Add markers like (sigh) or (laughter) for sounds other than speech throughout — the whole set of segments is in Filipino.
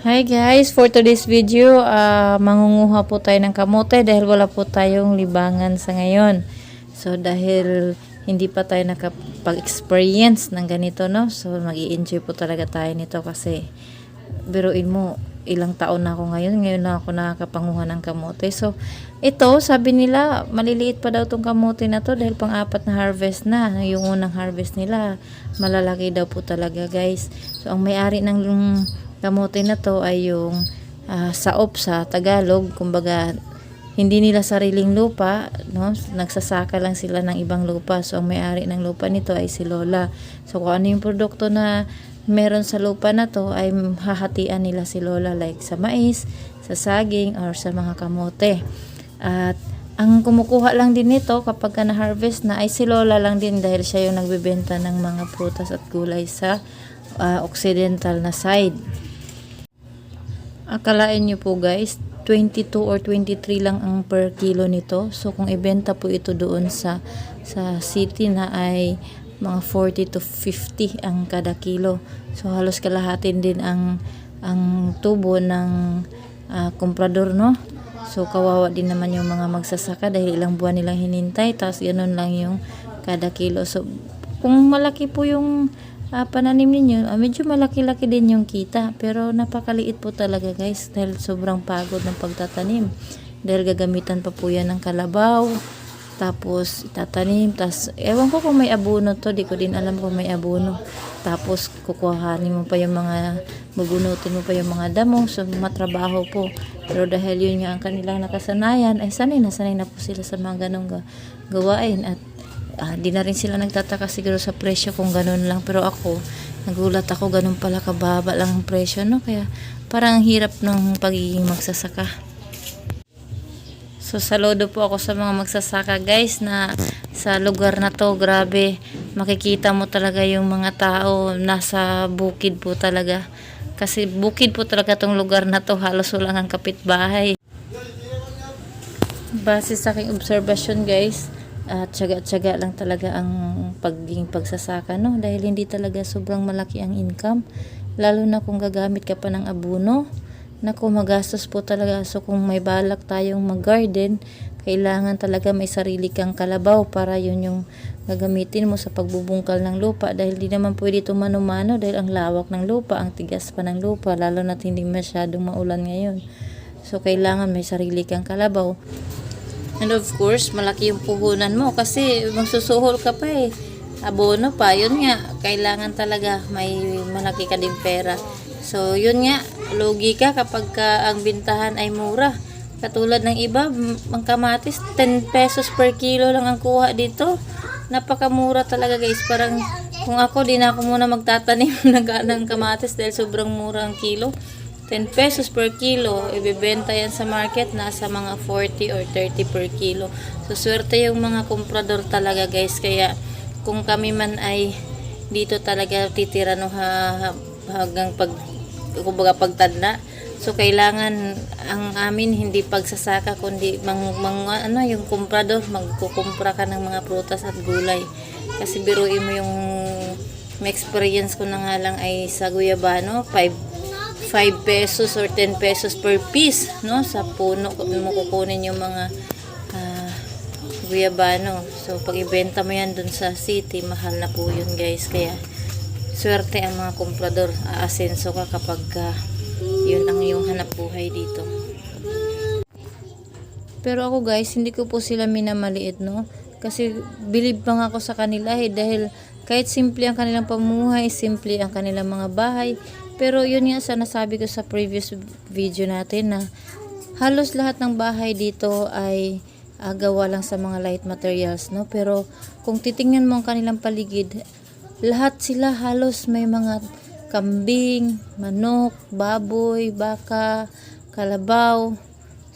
Hi guys, for today's video, ah, mangunguha po tayo ng kamote dahil wala po tayong libangan sa ngayon. So dahil hindi pa tayo nakapag-experience ng ganito, no? So mag enjoy po talaga tayo nito kasi biruin mo, ilang taon na ako ngayon, ngayon na ako nakakapanguha ng kamote. So ito, sabi nila, maliliit pa daw tong kamote na to dahil pang-apat na harvest na. Yung unang harvest nila, malalaki daw po talaga guys. So ang may-ari ng kamote na to ay yung ah, saop sa Tagalog. Kumbaga, hindi nila sariling lupa, no? Nagsasaka lang sila ng ibang lupa. So, ang may-ari ng lupa nito ay si Lola. So, kung ano yung produkto na meron sa lupa na to, ay hahatian nila si Lola like sa mais, sa saging, or sa mga kamote. At ang kumukuha lang din nito kapag ka na-harvest na ay si Lola lang din dahil siya yung nagbebenta ng mga prutas at gulay sa ah, occidental na side. Akalain nyo po guys, 22 or 23 lang ang per kilo nito. So kung ibenta po ito doon sa sa city na ay mga 40 to 50 ang kada kilo. So halos kalahatin din ang ang tubo ng ah, komprador no. So kawawa din naman yung mga magsasaka dahil ilang buwan nilang hinintay tapos ganun lang yung kada kilo. So kung malaki po yung ah, pananim ninyo, ah, medyo malaki-laki din yung kita. Pero napakaliit po talaga guys dahil sobrang pagod ng pagtatanim. Dahil gagamitan pa po yan ng kalabaw. Tapos itatanim. Tapos ewan ko kung may abono to. Di ko din alam kung may abono. Tapos kukuhanin mo pa yung mga bubunutin mo pa yung mga damo. So matrabaho po. Pero dahil yun nga ang kanilang nakasanayan, ay sanay na sanay na po sila sa mga ganong ga- gawain. At ah, di na rin sila nagtataka siguro sa presyo kung ganun lang. Pero ako, nagulat ako, ganun pala kababa lang ang presyo, no? Kaya parang ang hirap ng pagiging magsasaka. So saludo po ako sa mga magsasaka guys na sa lugar na to, grabe, makikita mo talaga yung mga tao nasa bukid po talaga. Kasi bukid po talaga tong lugar na to, halos walang ang kapitbahay. Base sa aking obserbasyon guys, at tsaga-tsaga lang talaga ang pagiging pagsasaka no dahil hindi talaga sobrang malaki ang income lalo na kung gagamit ka pa ng abono Naku, magastos po talaga. So, kung may balak tayong mag-garden, kailangan talaga may sarili kang kalabaw para yun yung gagamitin mo sa pagbubungkal ng lupa. Dahil di naman pwede ito mano-mano dahil ang lawak ng lupa, ang tigas pa ng lupa, lalo na hindi masyadong maulan ngayon. So, kailangan may sarili kang kalabaw. And of course, malaki yung puhunan mo kasi magsusuhol ka pa eh. Abono pa, yun nga, kailangan talaga may malaki ka din pera. So, yun nga, lugi ka kapag ka ang bintahan ay mura. Katulad ng iba, ang kamatis, 10 pesos per kilo lang ang kuha dito. Napakamura talaga guys. Parang kung ako, di na ako muna magtatanim (laughs) ng, ng kamatis dahil sobrang mura ang kilo. 10 pesos per kilo, ibebenta yan sa market, nasa mga 40 or 30 per kilo. So, swerte yung mga komprador talaga guys. Kaya, kung kami man ay dito talaga titira no ha, ha- hanggang pag kumbaga pagtanda. So kailangan ang amin hindi pagsasaka kundi mang, mang ano yung komprador magkukumpra ka ng mga prutas at gulay. Kasi biruin mo yung may experience ko na nga lang ay sa Guyabano 5 5 pesos or 10 pesos per piece no sa puno mo kukunin yung mga ah, guyabano. So, pag ibenta mo yan dun sa city, mahal na po yun guys. Kaya, swerte ang mga komprador. Aasenso ka kapag ah, yun ang iyong hanap buhay dito. Pero ako guys, hindi ko po sila minamaliit, no? Kasi believe pa nga ako sa kanila eh, dahil kahit simple ang kanilang pamuhay, simple ang kanilang mga bahay. Pero yun nga sa nasabi ko sa previous video natin na halos lahat ng bahay dito ay ah, gawa lang sa mga light materials, no? Pero kung titingnan mo ang kanilang paligid, lahat sila halos may mga kambing, manok, baboy, baka, kalabaw.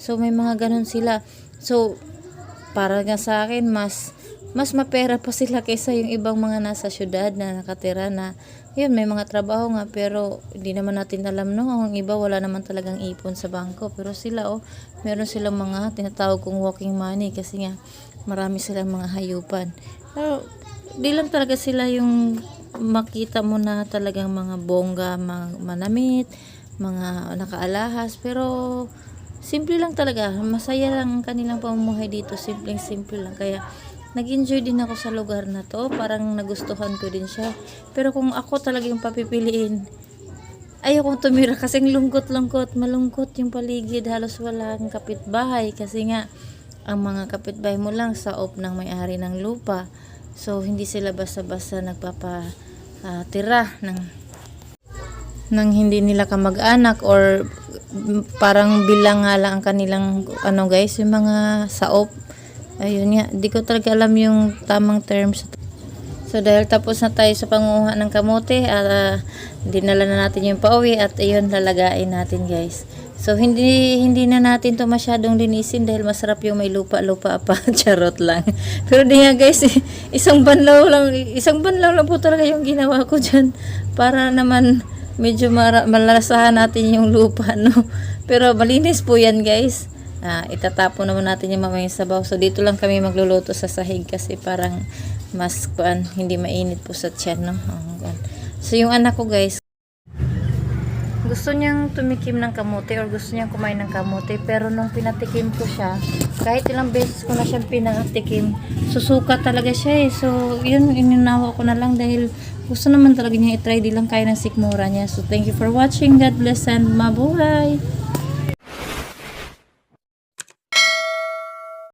So may mga ganun sila. So para nga sa akin mas mas mapera pa sila kaysa yung ibang mga nasa syudad na nakatira na yun may mga trabaho nga pero hindi naman natin alam no ang iba wala naman talagang ipon sa bangko pero sila oh meron silang mga tinatawag kong walking money kasi nga marami silang mga hayupan pero di lang talaga sila yung makita mo na talagang mga bongga, mga manamit, mga nakaalahas. Pero, simple lang talaga. Masaya lang ang kanilang pamumuhay dito. Simpleng simple lang. Kaya, nag-enjoy din ako sa lugar na to. Parang nagustuhan ko din siya. Pero kung ako talaga yung papipiliin, ayokong tumira kasi lungkot-lungkot, malungkot yung paligid, halos walang kapitbahay kasi nga ang mga kapitbahay mo lang sa op ng may-ari ng lupa. So hindi sila basta-basta nagpapa ah, tira ng ng hindi nila kamag-anak or parang bilang nga lang ang kanilang ano guys, yung mga saop. Ayun nga, di ko talaga alam yung tamang terms So dahil tapos na tayo sa panguha ng kamote, at ah, dinala na natin yung pauwi at ayun lalagain natin guys. So hindi hindi na natin to masyadong linisin dahil masarap yung may lupa-lupa pa, (laughs) charot lang. Pero di nga guys, (laughs) isang banlaw lang, isang banlaw lang po talaga yung ginawa ko diyan para naman medyo mara- malalasahan natin yung lupa (laughs) no. Pero malinis po yan guys. Ah, itatapon naman natin yung mamayang sabaw. So dito lang kami magluluto sa sahig kasi parang mas kuan, hindi mainit po sa tiyan, no? Kuan. so yung anak ko guys, gusto niyang tumikim ng kamote or gusto niyang kumain ng kamote pero nung pinatikim ko siya, kahit ilang beses ko na siyang pinatikim, susuka talaga siya eh. So yun, ininawa ko na lang dahil gusto naman talaga niya itry, di lang kaya ng sikmura niya. So thank you for watching. God bless and mabuhay!